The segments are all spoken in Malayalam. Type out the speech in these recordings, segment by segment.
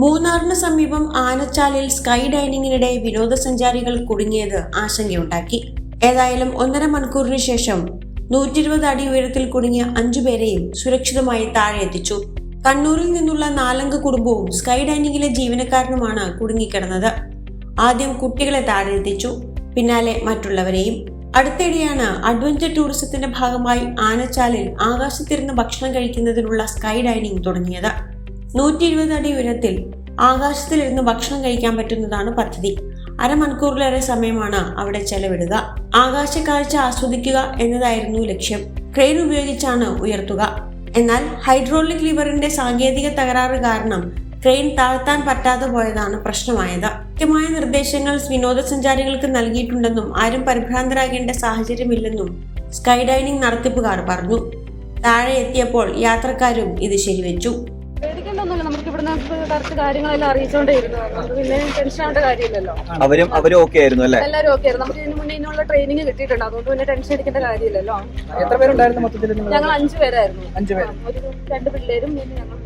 മൂന്നാറിന് സമീപം ആനച്ചാലിൽ സ്കൈ ഡൈനിങ്ങിനിടെ വിനോദസഞ്ചാരികൾ കുടുങ്ങിയത് ആശങ്കയുണ്ടാക്കി. ഏതായാലും ഒന്നര മണിക്കൂറിന് ശേഷം നൂറ്റി ഇരുപത് അടി ഉയരത്തിൽ കുടുങ്ങിയ അഞ്ചുപേരെയും സുരക്ഷിതമായി താഴെ എത്തിച്ചു. കണ്ണൂരിൽ നിന്നുള്ള നാലംഗ കുടുംബവും സ്കൈ ഡൈനിങ്ങിലെ ജീവനക്കാരനുമാണ് കുടുങ്ങിക്കിടന്നത്. ആദ്യം കുട്ടികളെ താഴെ എത്തിച്ചു പിന്നാലെ മറ്റുള്ളവരെയും. അടുത്തിടെയാണ് അഡ്വഞ്ചർ ടൂറിസത്തിന്റെ ഭാഗമായി ആനച്ചാലിൽ ആകാശത്തിരുന്ന് ഭക്ഷണം കഴിക്കുന്നതിനുള്ള സ്കൈ ഡൈനിങ് തുടങ്ങിയത്. നൂറ്റി ഇരുപത് അടി ഉയരത്തിൽ ആകാശത്തിലിരുന്ന് ഭക്ഷണം കഴിക്കാൻ പറ്റുന്നതാണ് പദ്ധതി. അരമണിക്കൂറിലേറെ സമയമാണ് അവിടെ ചെലവിടുക. ആകാശ കാഴ്ച ആസ്വദിക്കുക എന്നതായിരുന്നു ലക്ഷ്യം. ക്രെയിൻ ഉപയോഗിച്ചാണ് ഉയർത്തുക. എന്നാൽ ഹൈഡ്രോളിക് ലിവറിന്റെ സാങ്കേതിക തകരാറ് കാരണം ക്രെയിൻ താഴ്ത്താൻ പറ്റാതെ പോയതാണ് പ്രശ്നമായത്. കൃത്യമായ നിർദ്ദേശങ്ങൾ വിനോദസഞ്ചാരികൾക്ക് നൽകിയിട്ടുണ്ടെന്നും ആരും പരിഭ്രാന്തരാകേണ്ട സാഹചര്യമില്ലെന്നും സ്കൈ ഡൈനിങ് നടത്തിപ്പുകാർ പറഞ്ഞു. താഴെ എത്തിയപ്പോൾ യാത്രക്കാരും ഇത് ശരിവെച്ചു. അവരും അവരും ഓക്കെ ആയിരുന്നു അല്ലേ? എല്ലാവരും ഓക്കെ ആയിരുന്നു. നമുക്ക് ഇതിന് മുന്നേ ഇതിനുള്ള ട്രെയിനിങ് കിട്ടിയിട്ടുണ്ട്. അതുകൊണ്ട് പിന്നെ ടെൻഷൻ അടിക്കേണ്ട കാര്യമില്ലല്ലോ. എത്ര പേരുണ്ടായിരുന്നു മൊത്തത്തിൽ ഞങ്ങൾ അഞ്ചു പേരായിരുന്നു. അഞ്ചു പേര്. ഒരു രണ്ട് പിള്ളേരും പിന്നെ ഞങ്ങൾ.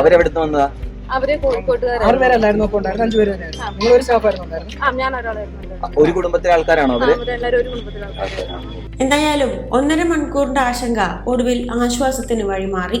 അവരെവിടുന്ന് വന്നതാ? അവർ ഒരു സ്റ്റാഫ് ഉണ്ടായിരുന്നു? ആ ഞാൻ ഒരാളായിരുന്നു. ഒരു കുടുംബത്തിലെ ആൾക്കാരാണോ അവർ? എന്തായാലും ഒന്നര മണിക്കൂറിന്റെ ആശങ്ക ഒടുവിൽ ആശ്വാസത്തിന് വഴിമാറി.